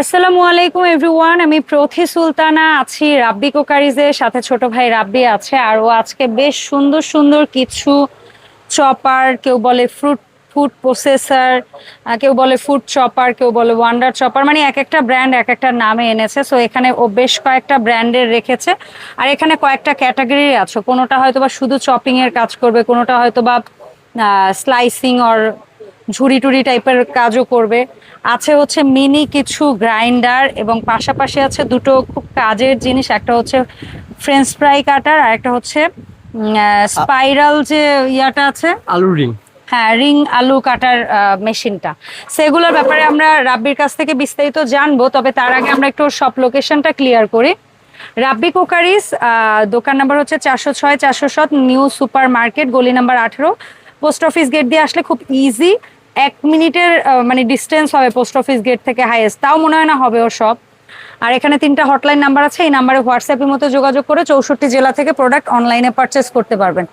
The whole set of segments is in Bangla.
আসসালামু আলাইকুম এভরিওয়ান আমি প্রথি সুলতানা, আছি রাব্বি কোকারিজের সাথে ছোট ভাই রাব্বি আছে, আর ও আজকে বেশ সুন্দর সুন্দর কিছু চপার, কেউ বলে ফ্রুট ফুড প্রসেসার কেউ বলে ফুড চপার কেউ বলে ওয়ান্ডার চপার মানে এক একটা ব্র্যান্ড এক একটা নামে এনেছে। সো এখানে ও বেশ কয়েকটা ব্র্যান্ডের রেখেছে। আর এখানে কয়েকটা ক্যাটাগরি আছে। কোনোটা হয়তো বা শুধু চপিংয়ের কাজ করবে, কোনোটা হয়তো বা স্লাইসিং অর ঝুড়ি টুড়ি টাইপের কাজও করবে। আছে হচ্ছে মিনি কিছু গ্রাইন্ডার এবং পাশাপাশি আছে দুটো খুব কাজের জিনিস একটা হচ্ছে ফ্রেঞ্চ ফ্রাই কাটার আর একটা হচ্ছে স্পাইরাল যে ইয়াটা আছে। আলু রিং। হ্যাঁ রিং আলু কাটার মেশিনটা। সেগুলোর ব্যাপারে আমরা রাব্বির কাছ থেকে বিস্তারিত জানব তবে তার আগে আমরা একটু সব লোকেশনটা ক্লিয়ার করি। রাব্বি কোকারিস দোকান নাম্বার হচ্ছে চারশো ছয় চারশো সাত নিউ সুপার মার্কেট গলি নাম্বার আঠেরো। পোস্ট অফিস গেট দিয়ে আসলে খুব ইজি এক মিনিটের মানে ডিস্টেন্স হবে পোস্ট অফিস গেট থেকে হাইয়েস্ট তাও মনে হয় না হবে ওর সব। আর এখানে তিনটা হটলাইন নাম্বার আছে এই নাম্বারে হোয়াটসঅ্যাপের মতো যোগাযোগ করে চৌষট্টি জেলা থেকে প্রোডাক্ট অনলাইনে পারচেস করতে পারবেন।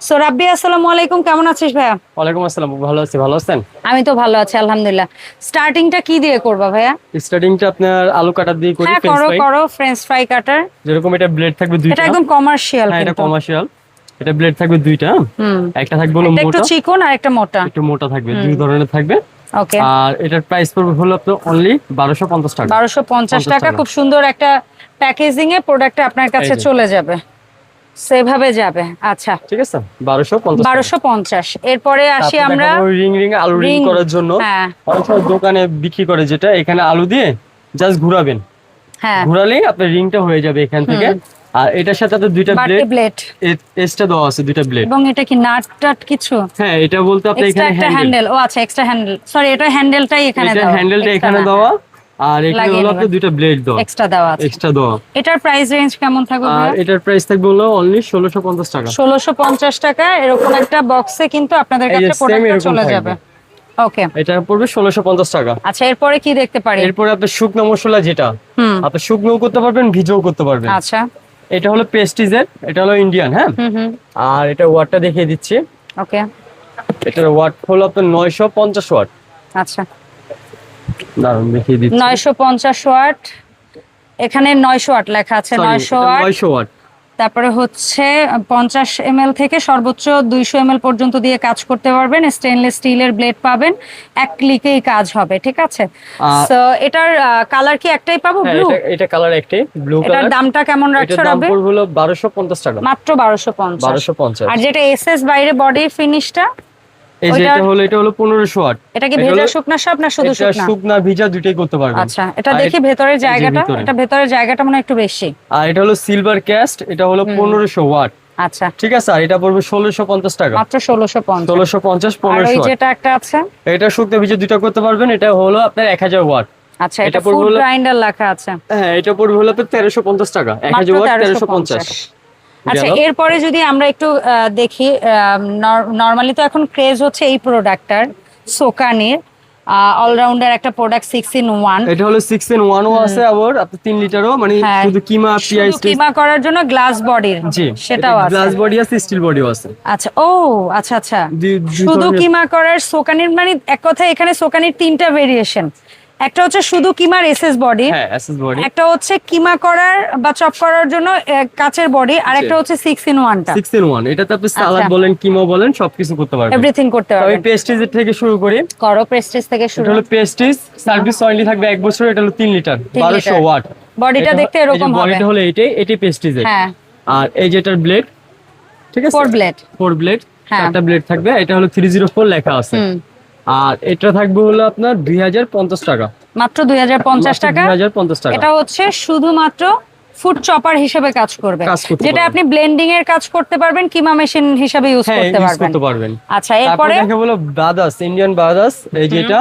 সো রাব্বি আসসালামু আলাইকুম। কেমন আছিস ভাইয়া? ওয়ালাইকুম আসসালাম ভালো আছি। ভালো আছেন? আমি তো ভালো আছি আলহামদুলিল্লাহ। স্টার্টিংটা কি দিয়ে করবা ভাইয়া? স্টার্টিংটা আপনার আলু কাটার দিয়ে করি হ্যাঁ ফ্রেঞ্চ করো ফ্রাই করো ফ্রেঞ্চ ফ্রাই কাটার যেরকম এটা ব্লেড থাকবে এটা একদম কমার্শিয়াল হ্যাঁ এটা কমার্শিয়াল এটা ব্লেড থাকবে দুইটা একটা থাকবে হলো একটু মোটা। চিকন আর একটা মোটা। একটু মোটা থাকবে দুই ধরনের থাকবে। ওকে। আর এটার প্রাইস পড়বে হলো আপনার অনলি বারোশো পঞ্চাশ টাকা। বারোশো পঞ্চাশ টাকা টাকা। খুব সুন্দর একটা প্যাকেজিং এ প্রোডাক্টটা আপনার কাছে চলে যাবে। সেভাবে যাবে। আচ্ছা। ঠিক আছে? বারোশো পঞ্চাশ বারোশো পঞ্চাশ। এরপরে আসি আমরা রিং রিং আলু রিং করার জন্য। হ্যাঁ। দোকানে বিক্রি করে যেটা এখানে আলু দিয়ে জাস্ট ঘুরাবেন। হ্যাঁ। ঘুরালেই আপনার রিংটা হয়ে যাবে এখান থেকে। আর এটার সাথে আপনার দুইটা ব্লেড এক্সট্রা দেওয়া আছে দুইটা ব্লেড এবং এটা কি নাট টাট কিছু? হ্যাঁ এটা বলতে এক্সট্রা এখানে একটা হ্যান্ডেল ও আচ্ছা এক্সট্রা হ্যান্ডেল সরি এটা হ্যান্ডেলটাই এখানে এটা দেওয়া। হ্যান্ডেলটা এখানে দেওয়া। আর এখানে হলো নেবেন। দুইটা ব্লেড দেওয়া। এক্সট্রা দেওয়া আছে। এক্সট্রা দেওয়া। এটার প্রাইস রেঞ্জ কেমন থাকবে আর এটার প্রাইস থাকবে হলো অনলি ষোলোশো পঞ্চাশ টাকা। ষোলোশো পঞ্চাশ টাকা এরকম একটা বক্সে কিন্তু আপনাদের কাছে এরকম চলে যাবে। ওকে এটা পড়বে ষোলোশো পঞ্চাশ টাকা। আচ্ছা এরপরে কি দেখতে পারি? এরপরে আপনার শুকনো মশলা যেটা আপনি শুকনো করতে পারবেন ভিজেও করতে পারবেন। আচ্ছা। এটা হলো পেস্টিজের এটা হলো ইন্ডিয়ান হ্যাঁ? আর এটা ওয়াটটা দেখিয়ে দিচ্ছি। ওকে। এটার ওয়াট হলো আপনার নয়শো পঞ্চাশ ওয়াট আচ্ছা। দারুণ দেখিয়ে দিচ্ছি। নয়শো পঞ্চাশ ওয়াট এখানে নয়শো ওয়াট লেখা আছে নয়শো ওয়াট নয়শো ওয়াট তারপরে হচ্ছে পঞ্চাশ এম থেকে সর্বোচ্চ দুইশো এম পর্যন্ত দিয়ে কাজ করতে পারবেন। স্টেনলেস স্টিলের ব্লেড পাবেন। এক ক্লিকেই কাজ হবে ঠিক আছে? তো এটার কালার কি একটাই পাবো? হ্যাঁ ব্লু এটা এটা কালার একটাই ব্লু এটার কালার দামটা কেমন রাখছে দাম রাবে পড়বে হলো বারোশো পঞ্চাশ টাকা। মাত্র বারোশো পঞ্চাশ। বারোশো পঞ্চাশ। আর যেটা এস এস বাইরে বডি ফিনিশটা এই যে এটা হলো এটা হলো পনেরোশো ওয়াট এটা কি ভেজা শুকনা সব না শুধু এটা শুকনা? শুকনা ভিজা দুইটাই করতে পারবেন। আচ্ছা এটা দেখি ভেতরের জায়গাটা এটা ভেতরের জায়গাটা মনে একটু বেশি। আর এটা হলো সিলভার ক্যাস্ট এটা হলো পনেরোশো ওয়াট। আচ্ছা। ঠিক আছে আর এটা পড়বে ষোলোশো পঞ্চাশ টাকা। মাত্র ষোলোশো পঞ্চাশ। ষোলোশো পঞ্চাশ আর ওই যেটা একটা আছে? এটা শুকনো ভিজা দুইটা করতে পারবেন এটা হলো আপনার এক হাজার ওয়াট। আচ্ছা এটা ফুড গ্রাইন্ডার লেখা আছে। হ্যাঁ এটা পড়বে হলো আপনার তেরোশো পঞ্চাশ টাকা। এক মাত্র হাজার ওয়াট তেরোশো তেরোশো পঞ্চাশ পঞ্চাশ। আচ্ছা এরপরে যদি আমরা একটু দেখি নর্মালি তো এখন ক্রেজ হচ্ছে এই প্রোডাক্টটার সোকানির অলরাউন্ডার একটা প্রোডাক্ট সিক্স ইন ওয়ান এটা হলো সিক্স ইন ওয়ানও আছে আবার আপনার তিন লিটারও মানে হ্যাঁ। শুধু কিমা পিআই কিমা করার জন্য গ্লাস বডির জি সেটাও আছে। গ্লাস বডি আছে স্টিল বডিও আছে। আচ্ছা ও আচ্ছা আচ্ছা। শুধু কিমা করার সোকানির মানে এক কথায় এখানে সোকানির তিনটা ভেরিয়েশন একটা হচ্ছে শুধু কিমার এসএস বডি হ্যাঁ বডি। একটা হচ্ছে কিমা করার বা চপ করার জন্য কাচের বডি আর একটা হচ্ছে সিক্স ইন ওয়ানটা সিক্স ইন ওয়ান এটাতে আপনি সালাদ আচ্ছা। বলেন কিমা বলেন সবকিছু করতে পারবেন। এভরিথিং করতে পারবেন। আমি পেস্টিজ থেকে শুরু করি। করো পেস্টিজ থেকে শুরু। এটা হলো পেস্টিজ সার্ভিস ওয়ারেন্টি থাকবে এক বছর এটা হলো তিন লিটার তিন বারোশো লিটার। ওয়াট। বডিটা দেখতে এরকম হবে বডিটা হলো এইটাই এটি পেস্টিজের হ্যাঁ। আর এই যেটার ব্লেড ঠিক আছে? ফোর ব্লেড ফোর ব্লেড হ্যাঁ। চারটা ব্লেড থাকবে এটা হলো থ্রি জিরো ফোর লেখা আছে। আর এটা থাকবে হলো আপনার দুই হাজার পঞ্চাশ টাকা। মাত্র দুই হাজার পঞ্চাশ টাকা? দুই হাজার পঞ্চাশ টাকা। এটা হচ্ছে শুধুমাত্র ফুড চপার হিসেবে কাজ করবে। যেটা আপনি ব্লেন্ডিং এর কাজ করতে পারবেন কিমা মেশিন হিসেবে ইউজ হ্যাঁ করতে পারবেন। আচ্ছা এরপরে? দেখে বলো ব্রাদার্স ইন্ডিয়ান ব্রাদার্স এই যেটা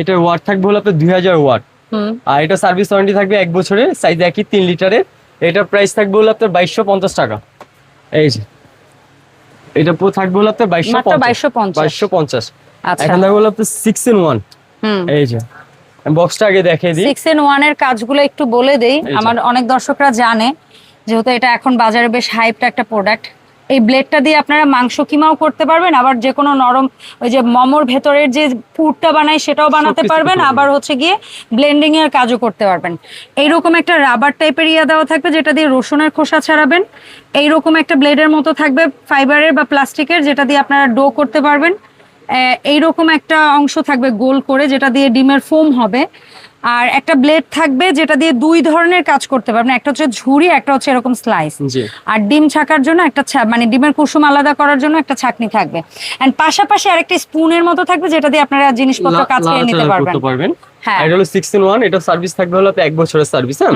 এটার ওয়াট থাকবে হলো আপনার দুই হাজার ওয়াট হুম। আর এটা সার্ভিস ওয়ারেন্টি থাকবে এক বছরের সাইজ একই তিন লিটারের এটার প্রাইস থাকবে হলো আপনার বাইশশো পঞ্চাশ টাকা। এই যে এটা থাকবে হলো আপনার বাইশশো মাত্র 2250 বাইশশো পঞ্চাশ। এখন থাকবে হলো আপনার সিক্স ইন ওয়ান হুম। এই যে বক্সটা আগে দেখিয়ে দিই। সিক্স ইন ওয়ানের কাজগুলো একটু বলে দেই। আমার অনেক দর্শকরা জানে যেহেতু এটা এখন বাজারে বেশ হাইপটা একটা প্রোডাক্ট এই ব্লেডটা দিয়ে আপনারা মাংস কিমাও করতে পারবেন আবার যে কোনো নরম ওই যে মমর ভেতরের যে পুরটা বানায় সেটাও বানাতে পারবেন আবার হচ্ছে গিয়ে ব্লেন্ডিং এর কাজও করতে পারবেন। এইরকম একটা রাবার টাইপের ইয়া দেওয়া থাকবে যেটা দিয়ে রসুনের খোসা ছাড়াবেন। এইরকম একটা ব্লেডের মতো থাকবে ফাইবারের বা প্লাস্টিকের যেটা দিয়ে আপনারা ডো করতে পারবেন। এইরকম একটা অংশ থাকবে গোল করে যেটা দিয়ে ডিমের ফোম হবে। আর একটা ব্লেড থাকবে যেটা দিয়ে দুই ধরনের কাজ করতে পারবেন একটা হচ্ছে ঝুড়ি একটা হচ্ছে এরকম স্লাইস। আর ডিম ছাকার জন্য একটা মানে ডিমের কুসুম আলাদা করার জন্য একটা ছাকনি থাকবে। এন্ড পাশাপাশি আরেকটা স্পুনের মতো থাকবে যেটা দিয়ে আপনারা জিনিসপত্র কাজ করে নিতে পারবেন। হ্যাঁ। এটা হলো সিক্স ইন ওয়ান এটা সার্ভিস থাকবে হলো এক বছরের সার্ভিস হ্যাঁ?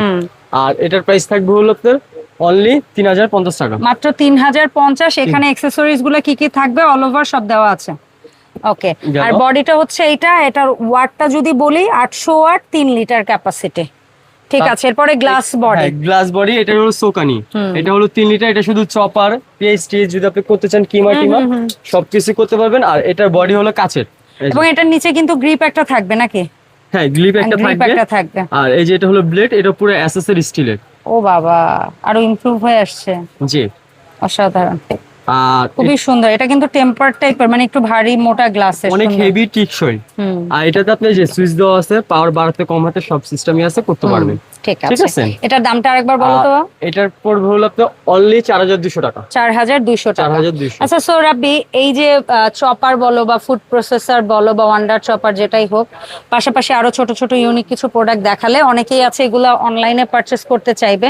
আর এটার প্রাইস থাকবে হলো আপনার অনলি তিন হাজার পঞ্চাশ টাকা। মাত্র তিন হাজার পঞ্চাশ। এখানে অ্যাক্সেসরিজগুলো কি কি থাকবে? অল ওভার সব দেওয়া আছে। ওকে আর বডিটা হচ্ছে এইটা এটার ওয়াটটা যদি বলি আটশো ওয়াট তিন লিটার ক্যাপাসিটি ঠিক আছে এরপরে গ্লাস বডি গ্লাস বডি এটা হলো সোকানি। এটা হলো তিন লিটার এটা শুধু চপার পিএইচটি যদি আপনি করতে চান কিমা টিমা। সবকিছু করতে পারবেন। আর এটার বডি হলো কাচের। এবং এটার নিচে কিন্তু গ্রিপ একটা থাকবে নাকি? হ্যাঁ গ্লিপ গ্রিপ একটা থাকবে। আর এই যে এটা হলো ব্লেড এটা পুরো অ্যাসেসের স্টিলের ও বাবা আরও ইমপ্রুভ হয়ে আসছে। জি। অসাধারণ। আর খুবই সুন্দর। এটা কিন্তু টেম্পার টাইপের মানে একটু ভারী মোটা গ্লাসের অনেক হেভি টিকসই। আর এটাতে আপনি যে সুইচ দেওয়া আছে পাওয়ার বাড়াতে কমাতে সব সিস্টেমই আছে করতে পারবেন। ঠিক আছে। এটার দামটা আরেকবার বলো তো। এটার পড়বে হলো আপনার অনলি চার হাজার দুশো টাকা। চার হাজার দুইশো চার টাকা হাজার দুশো। আচ্ছা সো রাব্বি এই যে চপার বলো বা ফুড প্রসেসর বলো বা ওয়ান্ডার চপার যেটাই হোক পাশাপাশি আরও ছোট ছোট ইউনিক কিছু প্রোডাক্ট দেখালে অনেকেই আছে এগুলো অনলাইনে পারচেস করতে চাইবে।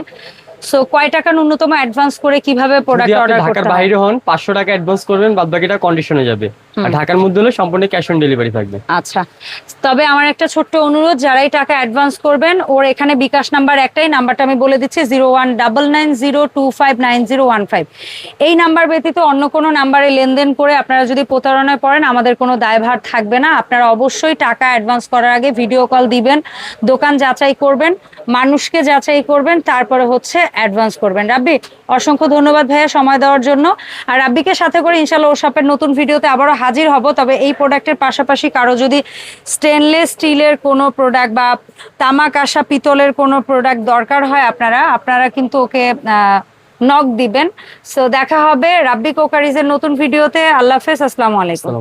সো কয় টাকা ন্যূনতম অ্যাডভান্স করে কীভাবে প্রোডাক্ট অর্ডার করতে হয়? বাইরে হন পাঁচশো টাকা অ্যাডভান্স করবেন বাদ বাকিটা কন্ডিশনে যাবে। আর ঢাকার মধ্যে হলে সম্পূর্ণ ক্যাশ অন ডেলিভারি থাকবে। আচ্ছা তবে আমার একটা ছোট্ট অনুরোধ যারাই টাকা অ্যাডভান্স করবেন ওর এখানে বিকাশ নাম্বার একটাই নাম্বারটা আমি বলে দিচ্ছি zero one double nine zero two five nine zero one five এই নাম্বার ব্যতীত অন্য কোনো নাম্বারে লেনদেন করে আপনারা যদি প্রতারণায় পড়েন আমাদের কোনো দায়ভার থাকবে না। আপনারা অবশ্যই টাকা অ্যাডভান্স করার আগে ভিডিও কল দিবেন দোকান যাচাই করবেন মানুষকে যাচাই করবেন তারপরে হচ্ছে অ্যাডভান্স করবেন। রাব্বি অসংখ্য ধন্যবাদ ভাইয়া সময় দেওয়ার জন্য। আর রাব্বিকে সাথে করে ইনশাল্লাহ ও শপের নতুন ভিডিওতে আবারও হাজির হব, তবে এই প্রোডাক্টের পাশাপাশি কারও যদি স্টেনলেস স্টিলের কোনো প্রোডাক্ট বা তামাক আসা পিতলের কোনো প্রোডাক্ট দরকার হয় আপনারা আপনারা কিন্তু ওকে নক দিবেন। সো দেখা হবে রাব্বি কোকারিজের নতুন ভিডিওতে আল্লাহ হাফেজ আসসালামু আলাইকুম।